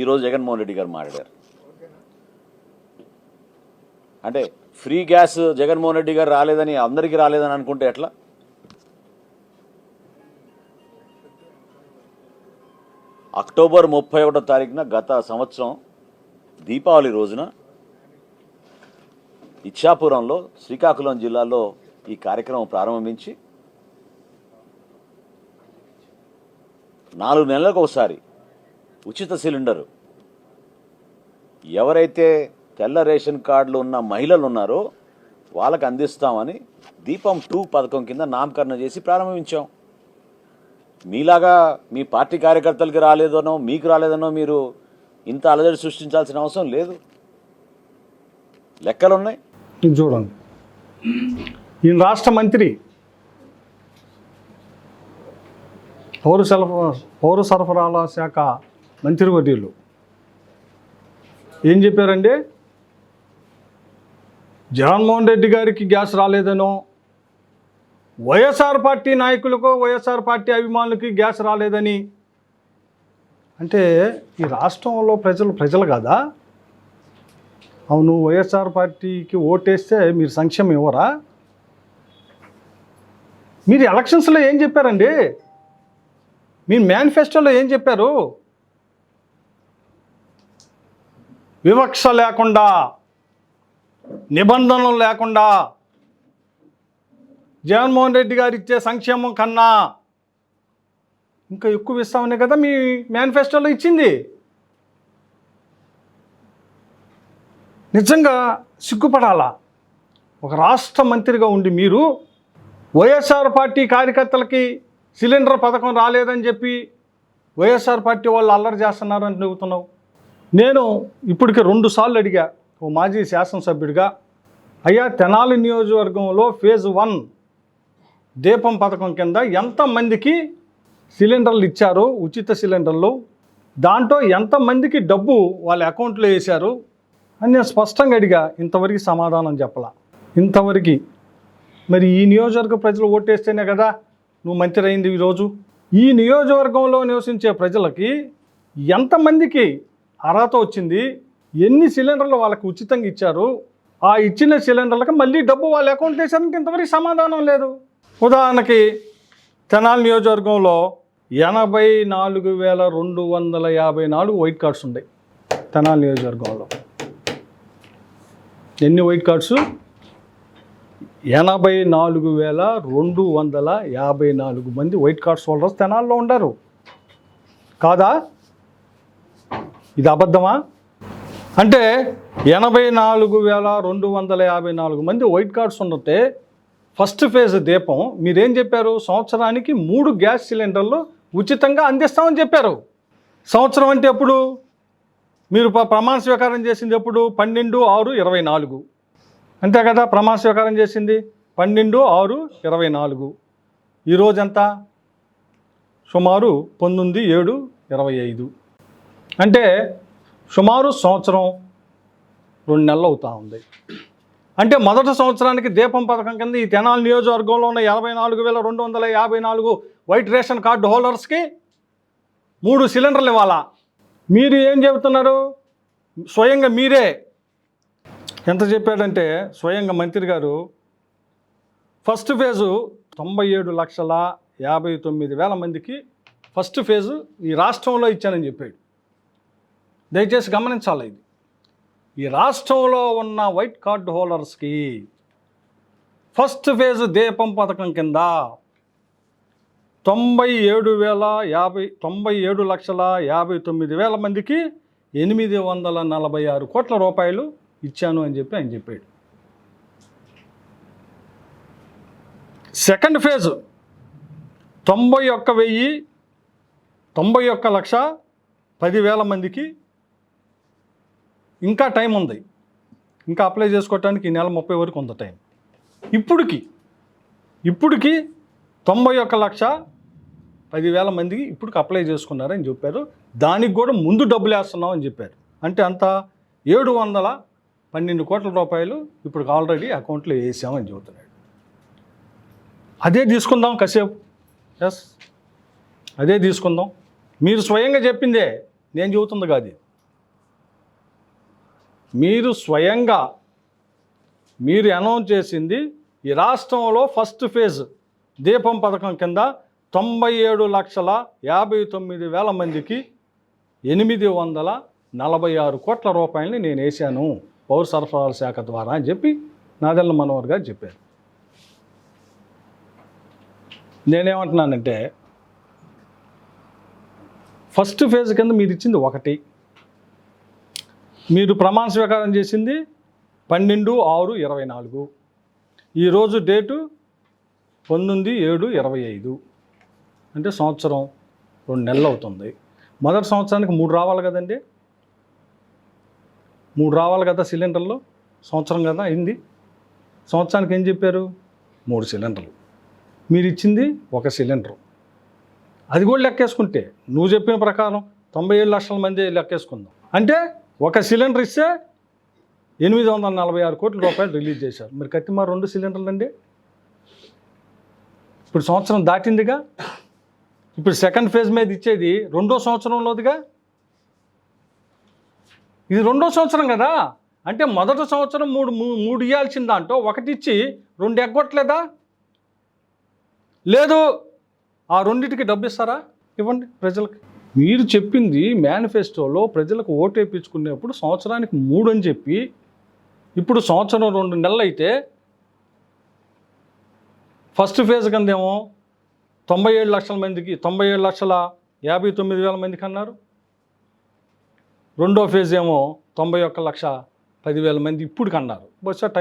ఈరోజు జగన్మోహన్ రెడ్డి గారు మాట్లాడారు. అంటే ఫ్రీ గ్యాస్ జగన్మోహన్ రెడ్డి గారు రాలేదని అందరికీ రాలేదని అనుకుంటే ఎట్లా? అక్టోబర్ ముప్పై ఒకటో తారీఖున గత సంవత్సరం దీపావళి రోజున ఇచ్చాపురంలో శ్రీకాకుళం జిల్లాలో ఈ కార్యక్రమం ప్రారంభించి నాలుగు నెలలకు ఒకసారి ఉచిత సిలిండరు. ఎవరైతే తెల్ల రేషన్ కార్డులు ఉన్న మహిళలు ఉన్నారో వాళ్ళకి అందిస్తామని దీపం టూ పథకం కింద నామకరణ చేసి ప్రారంభించాం. మీలాగా మీ పార్టీ కార్యకర్తలకి రాలేదనో మీకు రాలేదనో మీరు ఇంత అలజడి సృష్టించాల్సిన అవసరం లేదు. లెక్కలు ఉన్నాయి చూడండి. ఈయన రాష్ట్ర మంత్రి. పౌర సరఫరా పౌర సరఫరాల శాఖ మంత్రివర్యులు ఏం చెప్పారండి? జగన్మోహన్ రెడ్డి గారికి గ్యాస్ రాలేదనో వైఎస్ఆర్ పార్టీ నాయకులకు వైఎస్ఆర్ పార్టీ అభిమానులకి గ్యాస్ రాలేదని. అంటే ఈ రాష్ట్రంలో ప్రజలు ప్రజలు కదా? అవును వైఎస్ఆర్ పార్టీకి ఓటేస్తే మీరు సంక్షేమం ఇవ్వరా? మీరు ఎలక్షన్స్లో ఏం చెప్పారండి? మీ మేనిఫెస్టోలో ఏం చెప్పారు? వివక్ష లేకుండా నిబంధనలు లేకుండా జగన్మోహన్ రెడ్డి గారు ఇచ్చే సంక్షేమం కన్నా ఇంకా ఎక్కువ ఇస్తామనే కదా మీ మేనిఫెస్టోలో ఇచ్చింది. నిజంగా సిగ్గుపడాలా? ఒక రాష్ట్ర మంత్రిగా ఉండి మీరు వైఎస్ఆర్ పార్టీ కార్యకర్తలకి సిలిండర్ పథకం రాలేదని చెప్పి వైఎస్ఆర్ పార్టీ వాళ్ళు అల్లరి చేస్తున్నారని చెబుతున్నావు నేను ఇప్పటికే రెండు సార్లు అడిగా ఓ మాజీ శాసనసభ్యుడిగా అయ్యా తెనాలి నియోజకవర్గంలో ఫేజ్ వన్ దీపం పథకం కింద ఎంతమందికి సిలిండర్లు ఇచ్చారు? ఉచిత సిలిండర్లు. దాంట్లో ఎంతమందికి డబ్బు వాళ్ళ అకౌంట్లో వేశారు? అని నేను స్పష్టంగా అడిగా. ఇంతవరకు సమాధానం చెప్పలా. ఇంతవరకు. మరి ఈ నియోజకవర్గ ప్రజలు ఓటేస్తేనే కదా నువ్వు మంత్రి అయింది ఈరోజు. ఈ నియోజకవర్గంలో నివసించే ప్రజలకి ఎంతమందికి అర్హత వచ్చింది. ఎన్ని సిలిండర్లు వాళ్ళకి ఉచితంగా ఇచ్చారు? ఆ ఇచ్చిన సిలిండర్లకు మళ్ళీ డబ్బు వాళ్ళ అకౌంట్ వేసారంటే ఇంతవరకు సమాధానం లేదు. ఉదాహరణకి తెనాలి నియోజకవర్గంలో ఎనభై నాలుగు వేల రెండు వందల యాభై నాలుగు వైట్ కార్డ్స్ ఉన్నాయి తెనాలి నియోజకవర్గంలో. ఎన్ని వైట్ కార్డ్స్? ఎనభై నాలుగు వేల రెండు వందల యాభై నాలుగు మంది వైట్ కార్డ్స్ హోల్డర్స్ తెనాల్లో ఉండారు. కాదా? ఇది అబద్ధమా? అంటే ఎనభై నాలుగు వేల రెండు వందల యాభై నాలుగు మంది వైట్ కార్డ్స్ ఉన్నట్టే ఫస్ట్ ఫేజ్ దీపం. మీరేం చెప్పారు? సంవత్సరానికి మూడు గ్యాస్ సిలిండర్లు ఉచితంగా అందిస్తామని చెప్పారు. సంవత్సరం అంటే ఎప్పుడు? మీరు ప్రమాణ స్వీకారం చేసింది ఎప్పుడు? పన్నెండు ఆరు ఇరవై నాలుగు. అంతే కదా? ప్రమాణ స్వీకారం చేసింది పన్నెండు ఆరు ఇరవై నాలుగు. ఈరోజంతా సుమారు పంతొమ్మిది ఏడు ఇరవై ఐదు. అంటే సుమారు సంవత్సరం రెండు నెలలు అవుతా ఉంది. అంటే మొదటి సంవత్సరానికి దీపం పథకం కింద ఈ తెనాలి నియోజకవర్గంలో ఉన్న యాభై నాలుగు వేల రెండు వందల యాభై నాలుగు వైట్ రేషన్ కార్డు హోల్డర్స్కి మూడు సిలిండర్లు ఇవ్వాలా? మీరు ఏం చెబుతున్నారు? స్వయంగా మీరే. ఎంత చెప్పాడంటే స్వయంగా మంత్రి గారు ఫస్ట్ ఫేజు తొంభై ఏడు లక్షల యాభై తొమ్మిది వేల మందికి ఫస్ట్ ఫేజు ఈ రాష్ట్రంలో ఇచ్చానని చెప్పాడు. దయచేసి గమనించాలి ఇది. ఈ రాష్ట్రంలో ఉన్న వైట్ కార్డ్ హోల్డర్స్కి ఫస్ట్ ఫేజ్ దీపం పథకం కింద తొంభై ఏడు వేల యాభై తొంభై ఏడు లక్షల యాభై తొమ్మిది వేల మందికి ఎనిమిది వందల నలభై ఆరు కోట్ల రూపాయలు ఇచ్చాను అని చెప్పి ఆయన చెప్పాడు. సెకండ్ ఫేజ్ తొంభై ఒక్క వెయ్యి తొంభై ఒక్క లక్ష పదివేల మందికి ఇంకా టైం ఉంది. ఇంకా అప్లై చేసుకోవటానికి ఈ నెల ముప్పై వరకు ఉంది టైం. ఇప్పుడుకి ఇప్పుడుకి తొంభై ఒక్క లక్ష పదివేల మందికి ఇప్పటికి అప్లై చేసుకున్నారని చెప్పారు. దానికి కూడా ముందు డబ్బులు వేస్తున్నాం అని చెప్పారు. అంటే అంత ఏడు వందల పన్నెండు కోట్ల రూపాయలు ఇప్పుడు ఆల్రెడీ అకౌంట్లో వేసామని చెబుతున్నాడు. అదే తీసుకుందాం కాసేపు. ఎస్ అదే తీసుకుందాం. మీరు స్వయంగా చెప్పిందే నేను చెబుతుంది కాదు. మీరు స్వయంగా మీరు అనౌన్స్ చేసింది ఈ రాష్ట్రంలో ఫస్ట్ ఫేజ్ దీపం పథకం కింద తొంభై ఏడు లక్షల యాభై తొమ్మిది వేల మందికి ఎనిమిది వందల నలభై ఆరు కోట్ల రూపాయలని నేను వేశాను. పౌర సరఫరాల శాఖ ద్వారా అని చెప్పి నాదెల్ల మనోహర్ గారు చెప్పారు. నేనేమంటున్నానంటే ఫస్ట్ ఫేజ్ కింద మీరు ఇచ్చింది ఒకటి. మీరు ప్రమాణ స్వీకారం చేసింది పన్నెండు ఆరు ఇరవై నాలుగు. ఈరోజు డేటు పంతొమ్మిది ఏడు ఇరవై ఐదు. అంటే సంవత్సరం రెండు నెలలు అవుతుంది. మొదటి సంవత్సరానికి మూడు రావాలి కదండి? మూడు రావాలి కదా సిలిండర్లు? సంవత్సరం కదా అయింది. సంవత్సరానికి ఏం చెప్పారు? మూడు సిలిండర్లు. మీరు ఇచ్చింది ఒక సిలిండరు. అది కూడా లెక్కేసుకుంటే నువ్వు చెప్పిన ప్రకారం తొంభై ఏడు లక్షల మంది లెక్కేసుకుందాం. అంటే ఒక సిలిండర్ ఇస్తే ఎనిమిది వందల నలభై ఆరు కోట్ల రూపాయలు రిలీజ్ చేశారు. మరి కత్తిమారు రెండు సిలిండర్లు అండి? ఇప్పుడు సంవత్సరం దాటిందిగా. ఇప్పుడు సెకండ్ ఫేజ్ మీద ఇచ్చేది రెండో సంవత్సరంలోదిగా ఇది రెండో సంవత్సరం కదా. అంటే మొదటి సంవత్సరం మూడు మూడు ఇవ్వాల్సిన దాంట్లో ఒకటి ఇచ్చి రెండు ఎగ్గొట్టలేదా? లేదు. ఆ రెండింటికి డబ్బు ఇస్తారా? ఇవ్వండి ప్రజలకి. మీరు చెప్పింది మేనిఫెస్టోలో ప్రజలకు ఓటు వేయించుకునేప్పుడు సంవత్సరానికి మూడు అని చెప్పి ఇప్పుడు సంవత్సరం రెండు నెలలు అయితే ఫస్ట్ ఫేజ్ కిందేమో తొంభై ఏడు లక్షల మందికి తొంభై ఏడు లక్షల యాభై తొమ్మిది వేల మందికి అన్నారు. రెండో ఫేజ్ ఏమో తొంభై ఒక్క లక్ష పదివేల మంది ఇప్పుడు కన్నారు బహుశా టైం